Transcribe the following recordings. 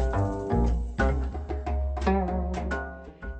you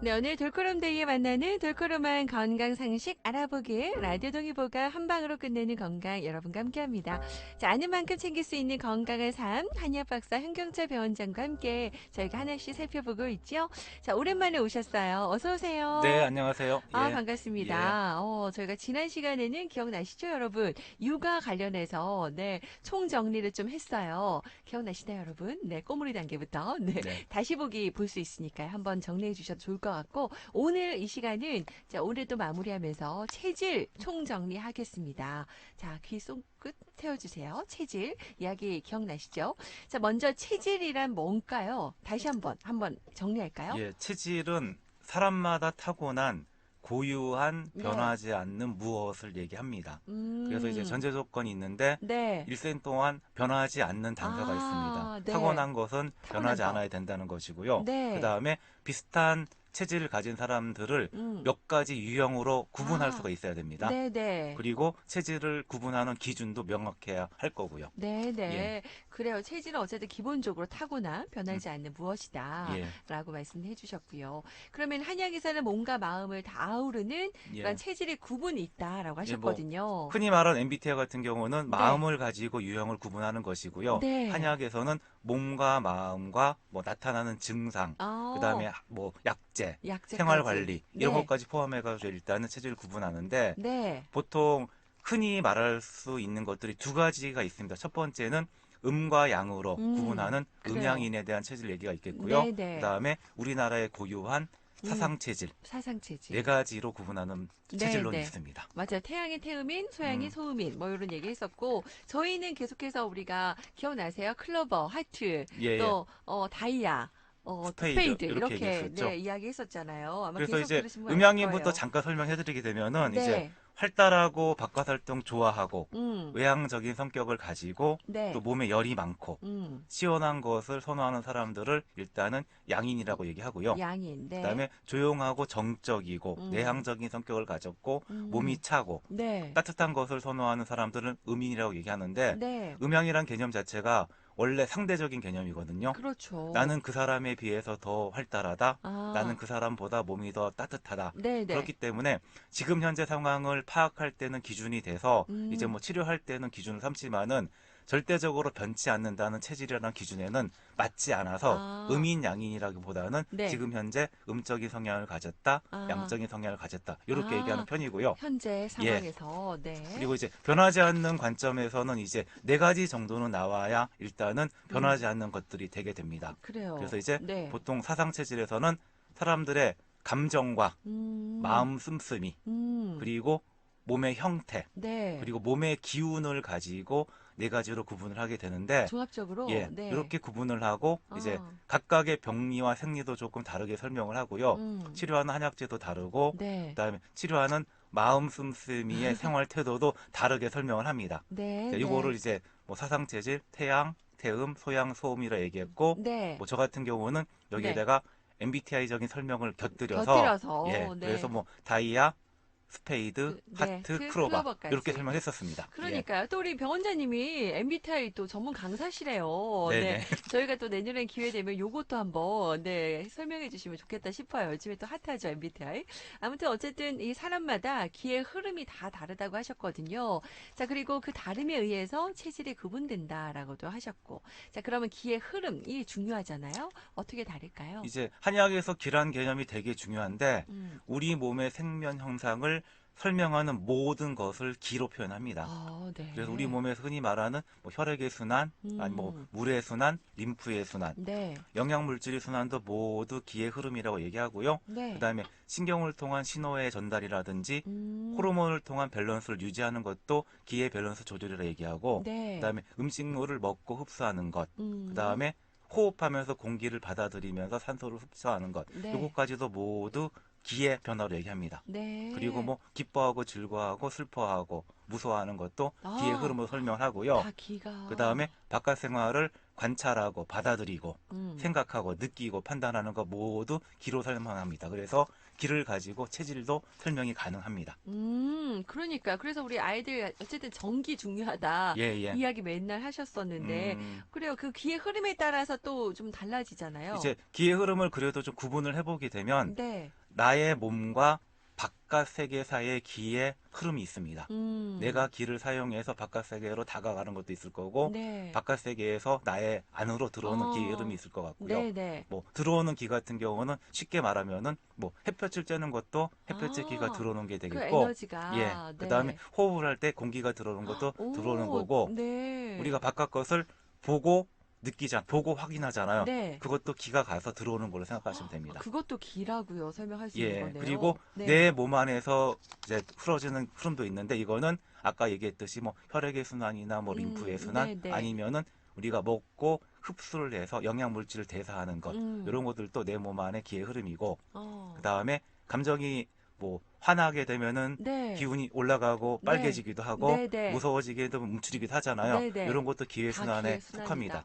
네, 오늘 돌코롬데이에 만나는 돌코롬한 건강 상식 알아보기 라디오 동의보가 한 방으로 끝내는 건강 여러분과 함께합니다. 자, 아는 만큼 챙길 수 있는 건강한 삶 한의학 박사 현경철 병원장과 함께 저희가 하나씩 살펴보고 있죠. 자, 오랜만에 오셨어요. 어서 오세요. 네, 안녕하세요. 아, 예. 반갑습니다. 어, 저희가 지난 시간에는 기억나시죠, 여러분? 육아 관련해서, 네, 총 정리를 좀 했어요. 기억나시나요, 여러분? 네, 꼬물이 단계부터. 네. 네. 다시 보기 볼 수 있으니까요. 한번 정리해 주셔도 좋을 것 같고, 오늘 이 시간은, 자, 오늘도 마무리하면서 체질 총 정리하겠습니다. 자, 귀 쏙끝 태워주세요. 체질. 이야기 기억나시죠? 자, 먼저 체질이란 뭔가요? 다시 한번, 한번 정리할까요? 예, 체질은 사람마다 타고난 고유한 네. 변하지 않는 무엇을 얘기합니다. 음. 그래서 이제 전제 조건이 있는데 네. 일생 동안 변하지 않는 단서가 아, 있습니다. 네. 타고난 것은 타고난 변하지 거. 않아야 된다는 것이고요. 네. 그 다음에 비슷한 체질을 가진 사람들을 음. 몇 가지 유형으로 구분할 아. 수가 있어야 됩니다. 네네. 그리고 체질을 구분하는 기준도 명확해야 할 거고요. 네네. 예. 그래요. 체질은 어쨌든 기본적으로 타고난 변하지 않는 무엇이다. 예, 라고 말씀해 주셨고요. 그러면 한약에서는 몸과 마음을 다 아우르는 예. 그런 체질의 구분이 있다라고 예, 뭐 하셨거든요. 흔히 말하는 MBTI 같은 경우는 네. 마음을 가지고 유형을 구분하는 것이고요. 네. 한약에서는 몸과 마음과 뭐 나타나는 증상, 아, 그다음에 뭐 약제, 약제까지. 생활 관리 이런 네. 것까지 포함해 가지고 일단은 체질을 구분하는데 네. 보통 흔히 말할 수 있는 것들이 두 가지가 있습니다. 첫 번째는 음과 양으로 음, 구분하는 그래요. 음양인에 대한 체질 얘기가 있겠고요. 네, 네. 그다음에 우리나라의 고유한 사상 체질 사상 체질. 네 가지로 구분하는 네, 체질론이 네. 있습니다. 맞아요. 태양의 태음인, 소양의 음. 소음인, 뭐 이런 얘기 했었고, 저희는 계속해서 우리가 기억나세요? 클로버, 하트, 예, 예. 또 어, 다이아, 어, 스페이드, 이렇게 이렇게. 네, 이야기했었잖아요. 아마 그래서 이제 음양인부터. 잠깐 설명해드리게 되면은 네. 이제 활달하고 바깥 활동 좋아하고 음, 외향적인 성격을 가지고 네. 또 몸에 열이 많고 음, 시원한 것을 선호하는 사람들을 일단은 양인이라고 얘기하고요. 양인, 네. 그다음에 조용하고 정적이고 음. 내향적인 성격을 가졌고 음, 몸이 차고 네. 따뜻한 것을 선호하는 사람들은 음인이라고 얘기하는데 네. 음양이란 개념 자체가 원래 상대적인 개념이거든요. 그렇죠. 나는 그 사람에 비해서 더 활달하다. 아, 나는 그 사람보다 몸이 더 따뜻하다. 네, 네. 그렇기 때문에 지금 현재 상황을 파악할 때는 기준이 돼서 음. 이제 뭐 치료할 때는 기준을 삼지만은 절대적으로 변치 않는다는 체질이라는 기준에는 맞지 않아서 아. 음인 양인이라기보다는 네. 지금 현재 음적인 성향을 가졌다, 아. 양적인 성향을 가졌다 이렇게 아. 얘기하는 편이고요. 현재 상황에서, 네. 그리고 이제 변하지 않는 관점에서는 이제 네 가지 정도는 나와야 일단은 변하지 않는 것들이 되게 됩니다. 그래요. 그래서 이제 네. 보통 사상 체질에서는 사람들의 감정과 음, 마음 씀씀이 음, 그리고 몸의 형태 네. 그리고 몸의 기운을 가지고 네 가지로 구분을 하게 되는데 종합적으로, 예 네. 이렇게 구분을 하고 이제 아, 각각의 병리와 생리도 조금 다르게 설명을 하고요 음, 치료하는 한약제도 다르고 네. 그다음에 치료하는 마음 씀씀이의 생활 태도도 다르게 설명을 합니다. 네. 자, 네. 이거를 이제 뭐 사상 체질, 태양, 태음, 소양, 소음이라 얘기했고 네. 뭐저 같은 경우는 여기에다가 MBTI적인 설명을 곁들여서 곁들여서, 예, 네. 그래서 뭐 다이아, 스페이드, 그, 네, 하트, 그 크로바 크로바까지. 이렇게 설명했었습니다. 예. 그러니까요. 또 우리 병원장님이 MBTI 또 전문 강사시래요. 네네. 네. 저희가 또 내년에 기회 되면 요것도 한번 네, 설명해 주시면 좋겠다 싶어요. 요즘에 또 핫하죠, MBTI. 아무튼 어쨌든 이 사람마다 기의 흐름이 다 다르다고 하셨거든요. 자, 그리고 그 다름에 의해서 체질이 구분된다라고도 하셨고. 자, 그러면 기의 흐름이 중요하잖아요. 어떻게 다를까요? 이제 한의학에서 기란 개념이 되게 중요한데 음. 우리 몸의 생면 형상을 설명하는 모든 것을 기로 표현합니다. 아, 네. 그래서 우리 몸에서 흔히 말하는 뭐 혈액의 순환, 아니 뭐 음. 물의 순환, 림프의 순환, 네. 영양 물질의 순환도 모두 기의 흐름이라고 얘기하고요. 네. 그다음에 신경을 통한 신호의 전달이라든지 음. 호르몬을 통한 밸런스를 유지하는 것도 기의 밸런스 조절이라 얘기하고 네. 그다음에 음식물을 먹고 흡수하는 것, 음. 그다음에 호흡하면서 공기를 받아들이면서 산소를 흡수하는 것, 네. 요것까지도 모두 기의 변화로 얘기합니다. 네. 그리고 뭐 기뻐하고 즐거워하고 슬퍼하고 무서워하는 것도 아. 기의 흐름으로 설명을 하고요. 다 기가. 그 다음에 바깥 생활을 관찰하고 받아들이고 음. 생각하고 느끼고 판단하는 거 모두 기로 설명합니다. 그래서 길을 가지고 체질도 설명이 가능합니다. 음, 그러니까. 그래서 우리 아이들 어쨌든 정기 중요하다. 예, 예. 이야기 맨날 하셨었는데. 음, 그래요. 그 기의 흐름에 따라서 또 좀 달라지잖아요. 이제 기의 흐름을 그래도 좀 구분을 해보게 되면 네. 나의 몸과 바깥 세계 사이의 기의 흐름이 있습니다. 음. 내가 기를 사용해서 바깥 세계로 다가가는 것도 있을 거고 네. 바깥 세계에서 나의 안으로 들어오는 어. 기의 흐름이 있을 것 같고요. 네, 네. 뭐 들어오는 기 같은 경우는 쉽게 말하면은 뭐 햇볕을 쬐는 것도 햇볕의 아, 기가 들어오는 게그 되겠고 에너지가 예 네. 그다음에 호흡을 할 때 공기가 들어오는 것도 오, 들어오는 거고 네. 우리가 바깥 것을 보고 느끼자 보고 확인하잖아요. 네. 그것도 기가 가서 들어오는 걸로 생각하시면 됩니다. 그것도 기라고요. 설명할 수 있는 예, 거네요. 그리고 네. 내 몸 안에서 이제 풀어지는 흐름도 있는데 이거는 아까 얘기했듯이 뭐 혈액의 순환이나 뭐 음, 림프의 순환 네, 네. 아니면은 우리가 먹고 흡수를 해서 영양 물질을 대사하는 것 음. 이런 것들도 내 몸 안의 기의 흐름이고 어. 그 다음에 감정이 뭐 화나게 되면은 네. 기운이 올라가고 네. 빨개지기도 하고 네, 네. 무서워지게 되면 움츠리기도 하잖아요. 네, 네. 이런 것도 기의 다 순환에 기의 순환이다. 속합니다.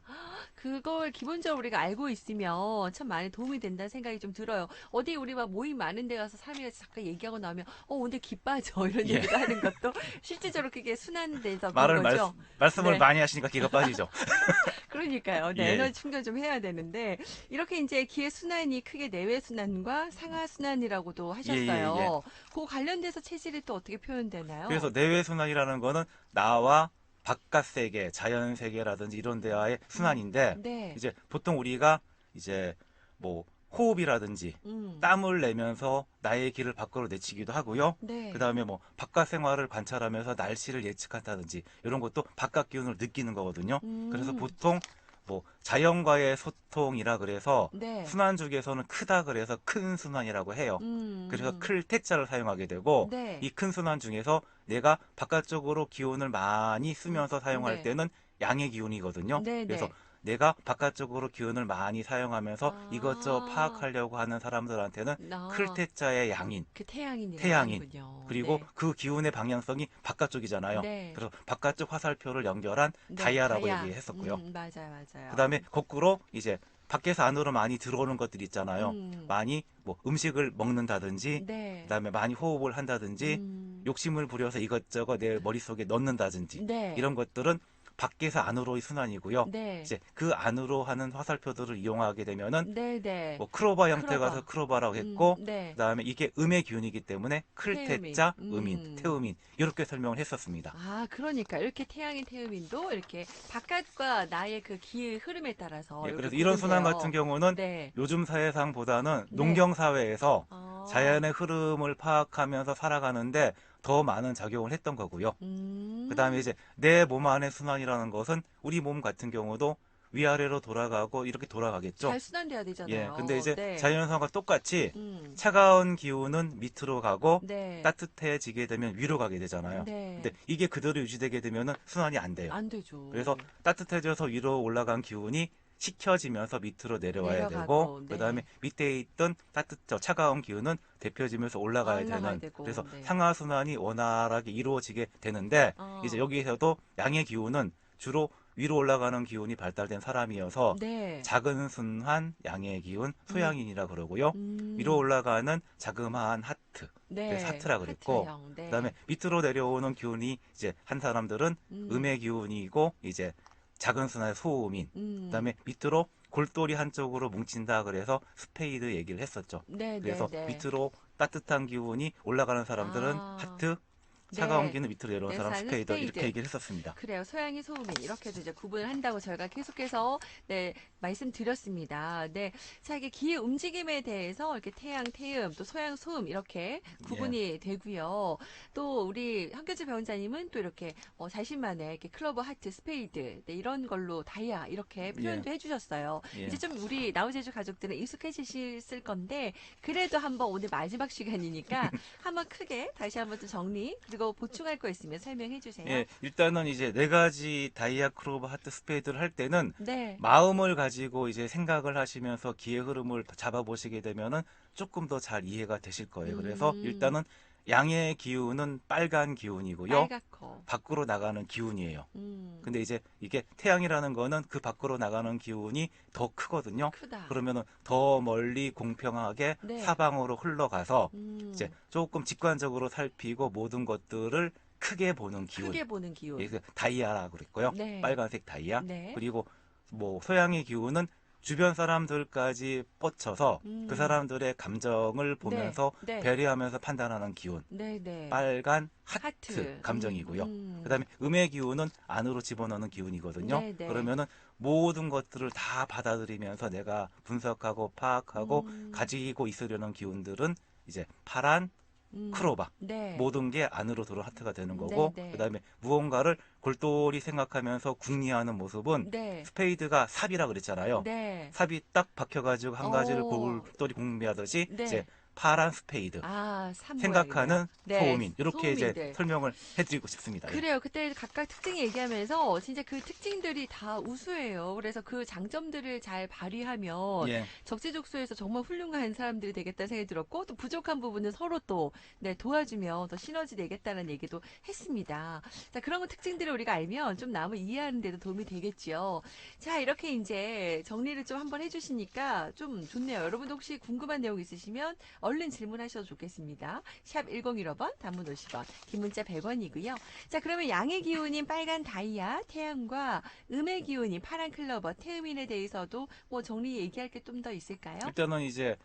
그걸 기본적으로 우리가 알고 있으면 참 많이 도움이 된다는 생각이 좀 들어요. 어디 우리 막 모임 많은 데 가서 사람이 잠깐 얘기하고 나오면 어 오늘 기 빠져 이런 예. 얘기도 하는 것도 실질적으로 그게 순환돼서 말을 그런 말, 거죠. 말씀을 네. 많이 하시니까 기가 빠지죠. 그러니까요. 네, 예. 에너지 충전 좀 해야 되는데 이렇게 이제 기의 순환이 크게 내외 순환과 상하 순환이라고도 하셨어요. 그 관련돼서 체질이 또 어떻게 표현되나요? 그래서 내외 순환이라는 거는 나와 바깥 세계, 자연 세계라든지 이런 데와의 순환인데 네. 이제 보통 우리가 이제 뭐 호흡이라든지 음. 땀을 내면서 나의 길을 밖으로 내치기도 하고요. 네. 그다음에 뭐 바깥 생활을 관찰하면서 날씨를 예측한다든지 이런 것도 바깥 기운을 느끼는 거거든요. 음. 그래서 보통 뭐 자연과의 소통이라 그래서 네. 순환 중에서는 크다 그래서 큰 순환이라고 해요. 음. 그래서 클 태자를 사용하게 되고 네. 이큰 순환 중에서 내가 바깥쪽으로 기운을 많이 쓰면서 사용할 네. 때는 양의 기운이거든요. 네, 네. 그래서 내가 바깥쪽으로 기운을 많이 사용하면서 아. 이것저것 파악하려고 하는 사람들한테는 아, 클태자의 양인 그 태양인. 하는군요. 그리고 네. 그 기운의 방향성이 바깥쪽이잖아요. 네. 그래서 바깥쪽 화살표를 연결한 네, 다이아라고 다이아. 얘기했었고요. 음, 맞아요, 맞아요. 그다음에 거꾸로 이제 밖에서 안으로 많이 들어오는 것들 있잖아요. 음. 많이 뭐 음식을 먹는다든지 네. 그다음에 많이 호흡을 한다든지 음. 욕심을 부려서 이것저것 내 머릿속에 넣는다든지 네. 이런 것들은 밖에서 안으로의 순환이고요. 네. 이제 그 안으로 하는 화살표들을 이용하게 되면은 네, 네. 뭐 크로바 형태가 크로바. 서 크로바라고 했고 음, 네. 그다음에 이게 음의 기운이기 때문에 클테자 태음인. 음인 음. 태음인 이렇게 설명을 했었습니다. 아, 그러니까 이렇게 태양인 태음인도 이렇게 바깥과 나의 그 기의 흐름에 따라서 예, 그래서 이런 순환. 같은 경우는 네. 요즘 사회상보다는 네. 농경 사회에서 아. 자연의 흐름을 파악하면서 살아가는데 더 많은 작용을 했던 거고요. 음. 그다음에 이제 내 몸 안의 순환이라는 것은 우리 몸 같은 경우도 위아래로 돌아가고 이렇게 돌아가겠죠. 잘 순환돼야 되잖아요. 예. 근데 이제 네. 자연상과 똑같이 음. 차가운 기운은 밑으로 가고 네. 따뜻해지게 되면 위로 가게 되잖아요. 네. 근데 이게 그대로 유지되게 되면은 순환이 안 돼요. 안 되죠. 그래서 따뜻해져서 위로 올라간 기운이 식혀지면서 밑으로 내려와야 되고 네. 그다음에 밑에 있던 따뜻 저 차가운 기운은 데펴지면서 올라가야 올라가야 되는 되고, 그래서 네. 상하 순환이 원활하게 이루어지게 되는데 어. 이제 여기에서도 양의 기운은 주로 위로 올라가는 기운이 발달된 사람이어서 네. 작은 순환 양의 기운 소양인이라 그러고요. 음. 위로 올라가는 자그마한 하트 네. 그래서 하트라 그랬고, 하트형, 네. 그다음에 밑으로 내려오는 기운이 이제 한 사람들은 음. 음의 기운이고 이제 작은 순환의 소음인 음. 그다음에 밑으로 골똘히 한쪽으로 뭉친다 그래서 스페이드 얘기를 했었죠. 네, 그래서 네, 네. 밑으로 따뜻한 기운이 올라가는 사람들은 아. 하트, 차가운 네. 기운은 밑으로 네, 사람 사람은 스페이드 스페이드. 이렇게 얘기를 했었습니다. 그래요. 소양이 소음인 이렇게도 이제 구분을 한다고 저희가 계속해서 네 말씀드렸습니다. 네, 자 이게 기의 움직임에 대해서 이렇게 태양, 태음, 또 소양, 소음 이렇게 구분이 예. 되고요. 또 우리 한교주 배원자님은 또 이렇게 어, 자신만의 이렇게 클로버, 하트, 스페이드 네, 이런 걸로 다이아 이렇게 표현도 해주셨어요. 예. 이제 좀 우리 나우제주 가족들은 익숙해지실 건데 그래도 한번 오늘 마지막 시간이니까 한번 크게 다시 한번 좀 정리 그리고 보충할 거 있으면 설명해 주세요. 예, 일단은 이제 네 가지 다이아 크로브 하트 스페이드를 할 때는 네. 마음을 가지고 이제 생각을 하시면서 기의 흐름을 잡아보시게 되면은 조금 더 잘 이해가 되실 거예요. 그래서 음. 일단은 양의 기운은 빨간 기운이고요. 빨갛고. 밖으로 나가는 기운이에요. 음. 근데 이제 이게 태양이라는 거는 그 밖으로 나가는 기운이 더 크거든요. 크다. 그러면은 더 멀리 공평하게 네. 사방으로 흘러가서 음. 이제 조금 직관적으로 살피고 모든 것들을 크게 보는 기운. 크게 보는 기운. 예, 그 다이아라고 그랬고요. 네. 빨간색 다이아. 네. 그리고 뭐 소양의 기운은 주변 사람들까지 뻗쳐서 음. 그 사람들의 감정을 보면서 네. 배려하면서 판단하는 기운. 네, 네. 빨간 하트, 하트. 감정이고요. 음, 음. 그다음에 음의 기운은 안으로 집어넣는 기운이거든요. 네, 네. 그러면은 모든 것들을 다 받아들이면서 내가 분석하고 파악하고 음. 가지고 있으려는 기운들은 이제 파란 음. 크로바 네. 모든 게 안으로 들어 하트가 되는 거고 네, 네. 그다음에 무언가를 골똘히 생각하면서 궁리하는 모습은 네. 스페이드가 삽이라 그랬잖아요. 네. 삽이 딱 박혀가지고 한 가지를 오. 골똘히 궁리하듯이 네. 이제 파란 스페이드 아, 삼 생각하는 네, 소음인 이렇게 이제 소음인들. 설명을 해드리고 싶습니다. 예. 그래요. 그때 각각 특징 얘기하면서 진짜 그 특징들이 다 우수해요. 그래서 그 장점들을 잘 발휘하면 예. 적재적소에서 정말 훌륭한 사람들이 되겠다는 생각이 들었고 또 부족한 부분은 서로 또 네, 도와주면 더 시너지 내겠다는 얘기도 했습니다. 자 그런 거 특징들을 우리가 알면 좀 남을 이해하는 데도 도움이 되겠죠. 자 이렇게 이제 정리를 좀 한번 해주시니까 좀 좋네요. 여러분도 혹시 궁금한 내용 있으시면 얼른 질문하셔도 좋겠습니다. 샵 1015번 단문 50원 긴 문자 100원이고요. 자 그러면 양의 기운인 빨간 다이아 태양과 음의 기운인 파란 클로버 태음인에 대해서도 뭐 정리 얘기할 게 좀 더 있을까요? 일단은 이제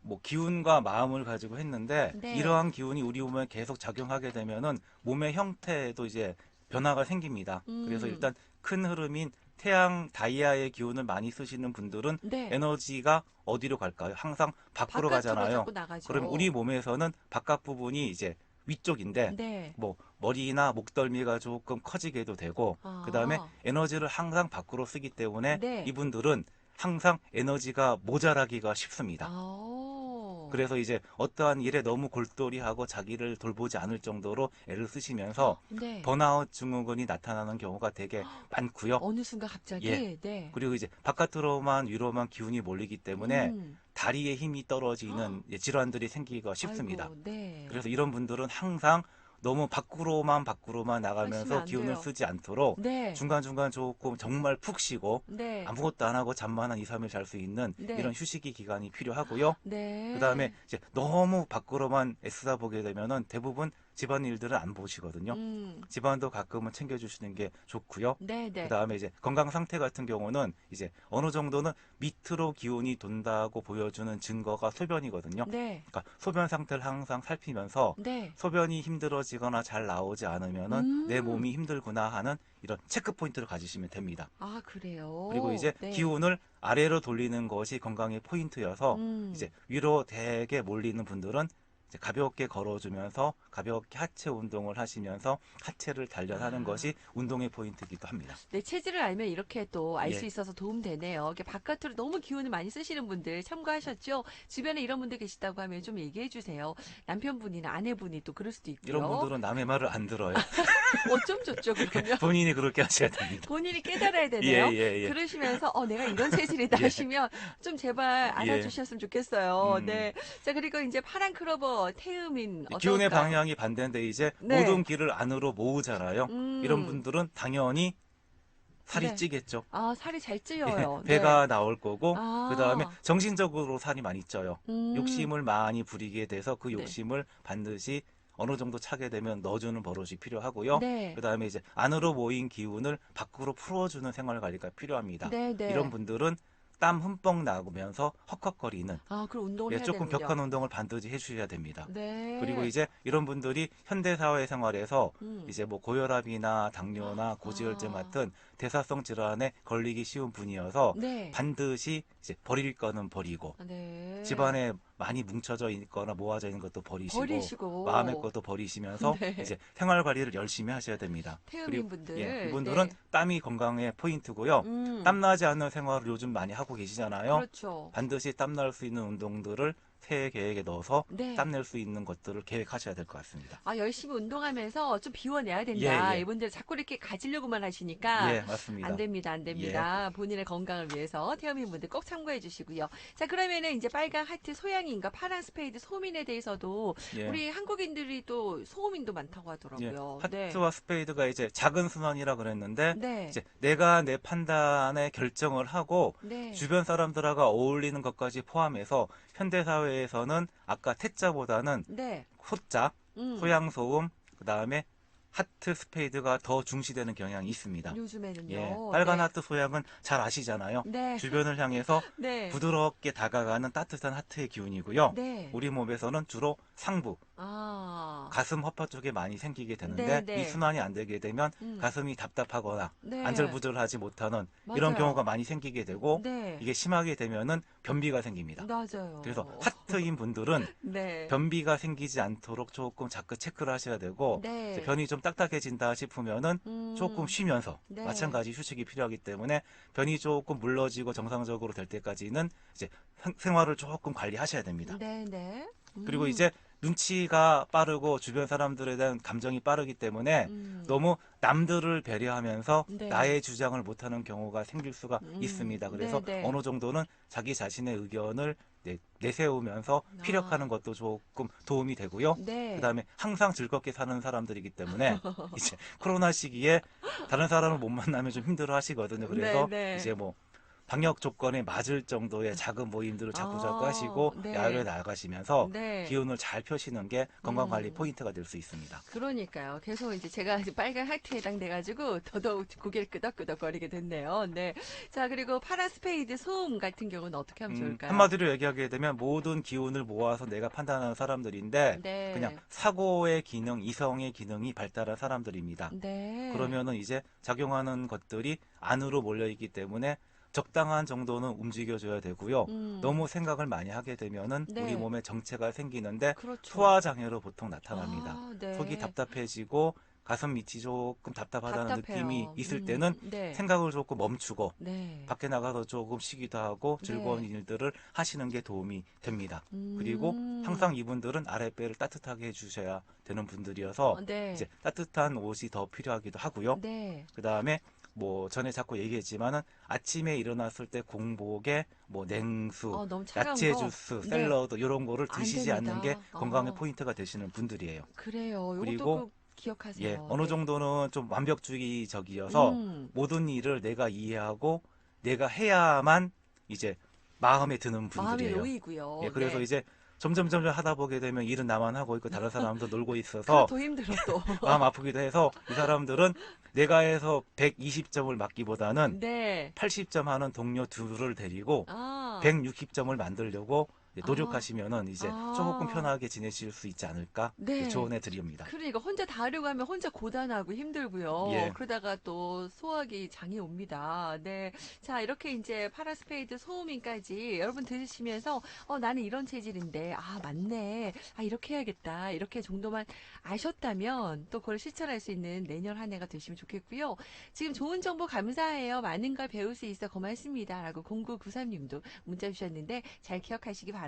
뭐 기운과 마음을 가지고 했는데 네. 이러한 기운이 우리 몸에 계속 작용하게 되면은 몸의 형태에도 이제 변화가 생깁니다. 음. 그래서 일단 큰 흐름인 태양 다이아의 기운을 많이 쓰시는 분들은 네. 에너지가 어디로 갈까요? 항상 밖으로 가잖아요. 그럼 우리 몸에서는 바깥 부분이 이제 위쪽인데 네. 뭐 머리나 목덜미가 조금 커지게도 되고 아. 그다음에 에너지를 항상 밖으로 쓰기 때문에 네. 이분들은 항상 에너지가 모자라기가 쉽습니다. 아. 그래서 이제 어떠한 일에 너무 골똘히하고 자기를 돌보지 않을 정도로 애를 쓰시면서 네. 번아웃 증후군이 나타나는 경우가 되게 많고요. 어느 순간 갑자기 예. 네. 그리고 이제 바깥으로만 위로만 기운이 몰리기 때문에 음. 다리에 힘이 떨어지는 예, 질환들이 생기기가 쉽습니다. 아이고, 네. 그래서 이런 분들은 항상 너무 밖으로만 밖으로만 나가면서 안 기운을 돼요. 쓰지 않도록 네. 중간중간 조금 정말 푹 쉬고 네. 아무것도 안 하고 잠만 한 2, 3일 잘 수 있는 네. 이런 휴식이 기간이 필요하고요. 네. 그다음에 이제 너무 밖으로만 애쓰다 보게 되면은 대부분 집안 일들은 안 보시거든요. 음. 집안도 가끔은 챙겨주시는 게 좋고요. 네, 네. 그다음에 이제 건강 상태 같은 경우는 이제 어느 정도는 밑으로 기운이 돈다고 보여주는 증거가 소변이거든요. 네. 그러니까 소변 상태를 항상 살피면서 네. 소변이 힘들어지거나 잘 나오지 않으면은 음. 내 몸이 힘들구나 하는 이런 체크 포인트를 가지시면 됩니다. 아, 그래요. 그리고 이제 네. 기운을 아래로 돌리는 것이 건강의 포인트여서 음. 이제 위로 대게 몰리는 분들은 가볍게 걸어주면서 가볍게 하체 운동을 하시면서 하체를 단련하는 아. 것이 운동의 포인트이기도 합니다. 내 체질을 알면 이렇게 또 알수 예. 있어서 도움 되네요. 이렇게 바깥으로 너무 기운을 많이 쓰시는 분들 참고하셨죠? 주변에 이런 분들 계시다고 하면 좀 얘기해 주세요. 남편분이나 아내분이 또 그럴 수도 있고요. 이런 분들은 남의 말을 안 들어요. 어쩜 좋죠, 그러면? 본인이 그렇게 하셔야 됩니다. 본인이 깨달아야 되네요. 예, 예, 예. 그러시면서 어 내가 이런 체질이다 예. 하시면 좀 제발 알아주셨으면 좋겠어요. 음. 네. 자 그리고 이제 파란 크로버 태음인 기운의 어떨까요? 방향이 반대인데 이제 네. 모든 길을 안으로 모으잖아요. 음. 이런 분들은 당연히 살이 네. 찌겠죠. 아 살이 잘 예, 찌어요. 배가 나올 거고 아. 그다음에 정신적으로 살이 많이 쪄요. 네. 음. 욕심을 많이 부리게 돼서 그 네. 욕심을 반드시 어느 정도 차게 되면 넣어주는 버릇이 필요하고요. 네. 그다음에 이제 안으로 모인 기운을 밖으로 풀어주는 생활 관리가 필요합니다. 네, 네. 이런 분들은 땀 흠뻑 나면서 헉헉거리는 아 그럼 운동을 예, 해야 조금 되는군요. 격한 운동을 반드시 해주셔야 됩니다. 네. 그리고 이제 이런 분들이 현대 사회 생활에서 음. 이제 뭐 고혈압이나 당뇨나 고지혈증 아. 같은 대사성 질환에 걸리기 쉬운 분이어서 네. 반드시 이제 버릴 거는 버리고 아, 네. 집안에 많이 뭉쳐져 있거나 모아져 있는 것도 버리시고, 버리시고 마음의 것도 버리시면서 네. 이제 생활 관리를 열심히 하셔야 됩니다. 태음인 분들. 예, 이분들은 네. 땀이 건강의 포인트고요. 음. 땀나지 않는 생활을 요즘 많이 하고 계시잖아요. 그렇죠. 반드시 땀날 수 있는 운동들을 새해 계획에 넣어서 네. 땀낼 수 있는 것들을 계획하셔야 될 것 같습니다. 아, 열심히 운동하면서 좀 비워내야 된다. 예, 예. 이분들 자꾸 이렇게 가지려고만 하시니까 예, 맞습니다. 안 됩니다, 안 됩니다. 본인의 건강을 위해서 태어민 분들 꼭 참고해 주시고요. 자, 그러면은 이제 빨간 하트 소양인과 파란 스페이드 소민에 대해서도 예. 우리 한국인들이 또 소민도 많다고 예, 하더라고요. 하트와 스페이드가 이제 작은 순환이라 그랬는데 네. 이제 내가 내 판단에 결정을 하고 네. 주변 사람들하고 어울리는 것까지 포함해서 현대 사회 에서는 아까 태자보다는 네. 소자, 음. 소양소음, 그 다음에 하트 스페이드가 더 중시되는 경향이 있습니다. 요즘에는요. 예, 빨간 네. 하트 소양은 잘 아시잖아요. 네. 주변을 향해서 네. 부드럽게 다가가는 따뜻한 하트의 기운이고요. 네. 우리 몸에서는 주로 상부, 아. 가슴 허파 쪽에 많이 생기게 되는데 네, 네. 이 순환이 안 되게 되면 음. 가슴이 답답하거나 네. 안절부절하지 못하는 이런 맞아요. 경우가 많이 생기게 되고 네. 이게 심하게 되면은 변비가 생깁니다. 맞아요. 그래서 하트인 분들은 네. 변비가 생기지 않도록 조금 자꾸 체크를 하셔야 되고 네. 이제 변이 좀 딱딱해진다 싶으면은 음. 조금 쉬면서 네. 마찬가지 휴식이 필요하기 때문에 변이 조금 물러지고 정상적으로 될 때까지는 이제 생- 생활을 조금 관리하셔야 됩니다. 네, 네. 음. 그리고 이제 눈치가 빠르고 주변 사람들에 대한 감정이 빠르기 때문에 음. 너무 남들을 배려하면서 네. 나의 주장을 못하는 경우가 생길 수가 음. 있습니다. 그래서 네, 네. 어느 정도는 자기 자신의 의견을 내, 내세우면서 아. 피력하는 것도 조금 도움이 되고요. 네. 그다음에 항상 즐겁게 사는 사람들이기 때문에 이제 코로나 시기에 다른 사람을 못 만나면 좀 힘들어 하시거든요. 그래서 네, 네. 이제 뭐 방역 조건에 맞을 정도의 작은 모임들을 자꾸 자꾸 아, 하시고 네. 야외에 나가시면서 네. 기운을 잘 펴시는 게 건강 관리 음. 포인트가 될 수 있습니다. 그러니까요. 계속 이제 제가 이제 빨간 하트에 해당돼가지고 더더욱 고개를 끄덕끄덕거리게 됐네요. 네. 자, 그리고 파라 스페이드 소음 같은 경우는 어떻게 하면 음, 좋을까요? 한마디로 얘기하게 되면 모든 기운을 모아서 내가 판단하는 사람들인데 네. 그냥 사고의 기능, 이성의 기능이 발달한 사람들입니다. 네. 그러면은 이제 작용하는 것들이 안으로 몰려 있기 때문에 적당한 정도는 움직여줘야 되고요. 음. 너무 생각을 많이 하게 되면은 네. 우리 몸에 정체가 생기는데 그렇죠. 소화 장애로 보통 나타납니다. 아, 네. 속이 답답해지고 가슴 밑이 조금 답답하다는 답답해요. 느낌이 있을 음, 때는 네. 생각을 조금 멈추고 네. 밖에 나가서 조금 쉬기도 하고 즐거운 네. 일들을 하시는 게 도움이 됩니다. 음. 그리고 항상 이분들은 아랫배를 따뜻하게 해주셔야 되는 분들이어서 어, 네. 이제 따뜻한 옷이 더 필요하기도 하고요. 네. 그 다음에 뭐 전에 자꾸 얘기했지만은 아침에 일어났을 때 공복에 뭐 냉수, 어, 너무 차가운 야채 거. 주스, 네. 샐러드 이런 거를 안 드시지 않는 게 됩니다. 건강의 어. 포인트가 되시는 분들이에요. 그래요. 이것도 그리고 꼭 기억하세요. 예, 어느 네. 정도는 좀 완벽주의적이어서 음. 모든 일을 내가 이해하고 내가 해야만 이제 마음에 드는 분들이에요. 놓이고요. 예, 그래서 네. 이제 점점 점점 하다 보게 되면 일은 나만 하고 있고 다른 사람도 놀고 있어서 더 힘들어 또. 마음 아프기도 해서 이 사람들은 내가 해서 120점을 맞기보다는 네. 80점 하는 동료 둘을 데리고 아. 160점을 만들려고 노력하시면은 이제 아. 조금 편하게 지내실 수 있지 않을까 네. 이제 조언해 드립니다. 그러니까 혼자 다 하려고 하면 혼자 고단하고 힘들고요. 예. 그러다가 또 소화기 장이 옵니다. 네. 자, 이렇게 이제 파라스페이드 소음인까지 여러분 들으시면서 어, 나는 이런 체질인데 아, 맞네. 아, 이렇게 해야겠다. 이렇게 정도만 아셨다면 또 그걸 실천할 수 있는 내년 한 해가 되시면 좋겠고요. 지금 좋은 정보 감사해요. 많은 걸 배울 수 있어 고맙습니다. 라고 0993님도 문자 주셨는데 잘 기억하시기 바랍니다.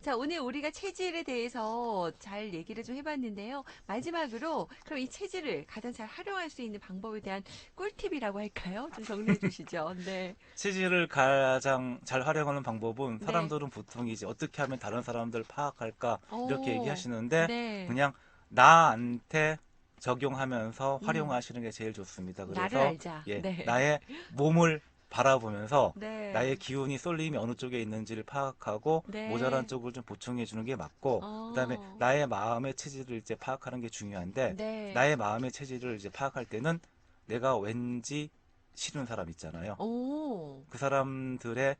자, 오늘 우리가 체질에 대해서 잘 얘기를 좀 해봤는데요. 마지막으로 그럼 이 체질을 가장 잘 활용할 수 있는 방법에 대한 꿀팁이라고 할까요? 좀 정리해 주시죠. 네. 체질을 가장 잘 활용하는 방법은 네. 사람들은 보통 이제 어떻게 하면 다른 사람들 파악할까 이렇게 오. 얘기하시는데 네. 그냥 나한테 적용하면서 음. 활용하시는 게 제일 좋습니다. 나를 그래서 알자. 예, 네. 나의 몸을 바라보면서 네. 나의 기운이 쏠림이 어느 쪽에 있는지를 파악하고 네. 모자란 쪽을 좀 보충해 주는 게 맞고 어. 그다음에 나의 마음의 체질을 이제 파악하는 게 중요한데 네. 나의 마음의 체질을 이제 파악할 때는 내가 왠지 싫은 사람 있잖아요. 오. 그 사람들의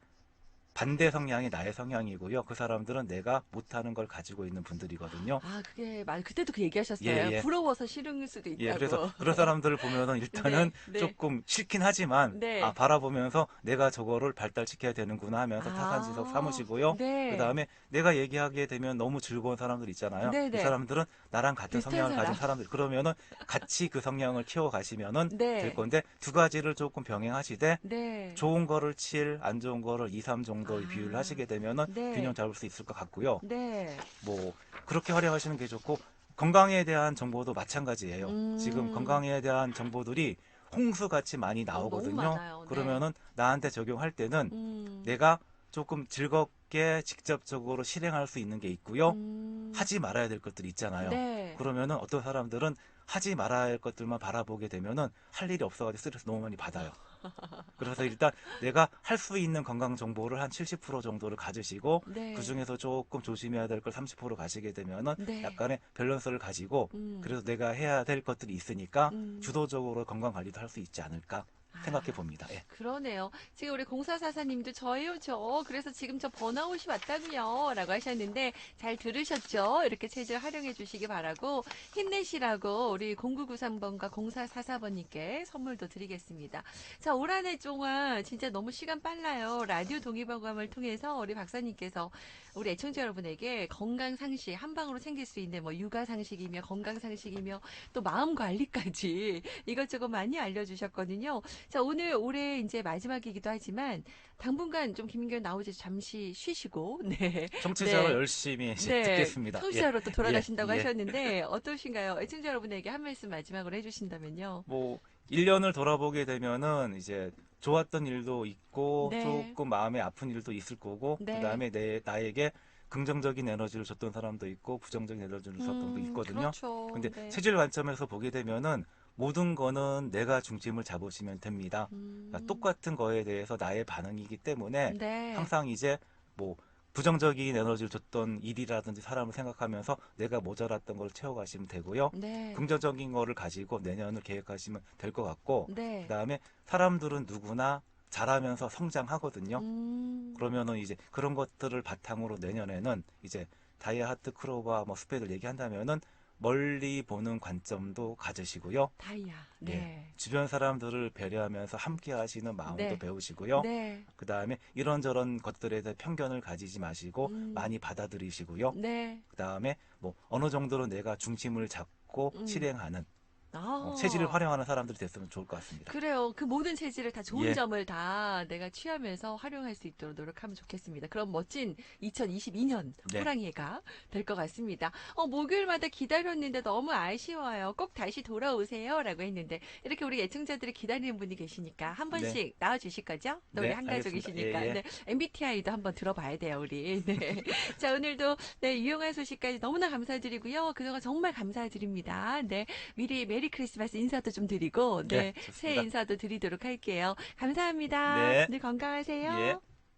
반대 성향이 나의 성향이고요. 그 사람들은 내가 못하는 걸 가지고 있는 분들이거든요. 아, 그게 말 그때도 그 얘기하셨어요. 예, 예. 부러워서 싫은 수도 있다고. 예, 그래서 그런 사람들을 보면은 일단은 네, 네. 조금 싫긴 하지만 네. 아, 바라보면서 내가 저거를 발달시켜야 되는구나 하면서 아. 타산지석 삼으시고요. 네. 그다음에 내가 얘기하게 되면 너무 즐거운 사람들 있잖아요. 네, 네. 이 사람들은 나랑 같은 성향을 사람. 가진 사람들 그러면은 같이 그 성향을 키워 가시면은 네. 될 건데 두 가지를 조금 병행하시되 네. 좋은 거를 7, 안 좋은 거를 2, 3 정도 정도의 아. 비율을 하시게 되면은 네. 균형 잡을 수 있을 것 같고요. 네. 뭐 그렇게 활용하시는 게 좋고 건강에 대한 정보도 마찬가지예요. 음. 지금 건강에 대한 정보들이 홍수 같이 많이 나오거든요. 어, 많아요. 네. 그러면은 나한테 적용할 때는 음. 내가 조금 즐겁게 직접적으로 실행할 수 있는 게 있고요. 음. 하지 말아야 될 것들이 있잖아요. 네. 그러면은 어떤 사람들은 하지 말아야 할 것들만 바라보게 되면은 할 일이 없어가지고 스트레스 너무 많이 받아요. 그래서 일단 내가 할 수 있는 건강 정보를 한 70% 정도를 가지시고 네. 그 중에서 조금 조심해야 될 걸 30% 가지게 되면은 네. 약간의 밸런스를 가지고 음. 그래서 내가 해야 될 것들이 있으니까 음. 주도적으로 건강 관리도 할 수 있지 않을까 생각해 아. 봅니다. 예. 그러네요. 지금 우리 공사사사님도 저예요, 저. 그래서 지금 저 번아웃이 왔다고요. 라고 하셨는데, 잘 들으셨죠? 이렇게 체질 활용해 주시기 바라고, 힘내시라고 우리 0993번과 0444번님께 선물도 드리겠습니다. 자, 올 한 해 동안 진짜 너무 시간 빨라요. 라디오 동의보감을 통해서 우리 박사님께서 우리 애청자 여러분에게 건강 상식, 한 방으로 챙길 수 있는 뭐 육아 상식이며 건강 상식이며 또 마음 관리까지 이것저것 많이 알려주셨거든요. 자, 오늘 올해 이제 마지막이기도 하지만 당분간 좀 김민경 나오지 잠시 쉬시고, 네. 청취자로 네. 열심히 이제 듣겠습니다. 예. 청취자로 또 돌아가신다고 예, 예. 하셨는데 어떠신가요? 애청자 여러분에게 한 말씀 마지막으로 해 주신다면요. 뭐 1년을 돌아보게 되면은 이제 좋았던 일도 있고 네. 조금 마음에 아픈 일도 있을 거고 네. 그다음에 내 나에게 긍정적인 에너지를 줬던 사람도 있고 부정적인 에너지를 줬던 사람도 음, 있거든요. 그렇죠. 근데 네. 체질 관점에서 보게 되면은 모든 거는 내가 중심을 잡으시면 됩니다. 음, 그러니까 똑같은 거에 대해서 나의 반응이기 때문에 네. 항상 이제 뭐 부정적인 에너지를 줬던 일이라든지 사람을 생각하면서 내가 모자랐던 걸 채워가시면 되고요. 네. 긍정적인 거를 가지고 내년을 계획하시면 될 것 같고 네. 그다음에 사람들은 누구나 잘하면서 성장하거든요. 음, 그러면은 이제 그런 것들을 바탕으로 내년에는 이제 다이아 하트 크로바 뭐 스페드를 얘기한다면은 멀리 보는 관점도 가지시고요. 다이아. 네. 주변 사람들을 배려하면서 함께 하시는 마음도 네. 배우시고요. 네. 그 다음에 이런저런 것들에 대해 편견을 가지지 마시고 음. 많이 받아들이시고요. 네. 그 다음에 뭐 어느 정도로 내가 중심을 잡고 음. 실행하는 아. 어, 체질을 활용하는 사람들이 됐으면 좋을 것 같습니다. 그래요. 그 모든 체질을 다 좋은 예. 점을 다 내가 취하면서 활용할 수 있도록 노력하면 좋겠습니다. 그럼 멋진 2022년 네. 호랑이가 될 것 같습니다. 어, 목요일마다 기다렸는데 너무 아쉬워요. 꼭 다시 돌아오세요. 라고 했는데 이렇게 우리 애청자들이 기다리는 분이 계시니까 한 네. 번씩 나와 주실 거죠? 또 우리 네, 한가족이시니까. 예, 예. 네, MBTI도 한번 들어봐야 돼요, 우리. 네. 자, 오늘도 네, 유용한 소식까지 너무나 감사드리고요. 그동안 정말 감사드립니다. 네. 미리 메리 크리스마스 인사도 좀 드리고, 네. 네, 새해. 인사도 드리도록 할게요. 감사합니다. 네. 늘 건강하세요. 예.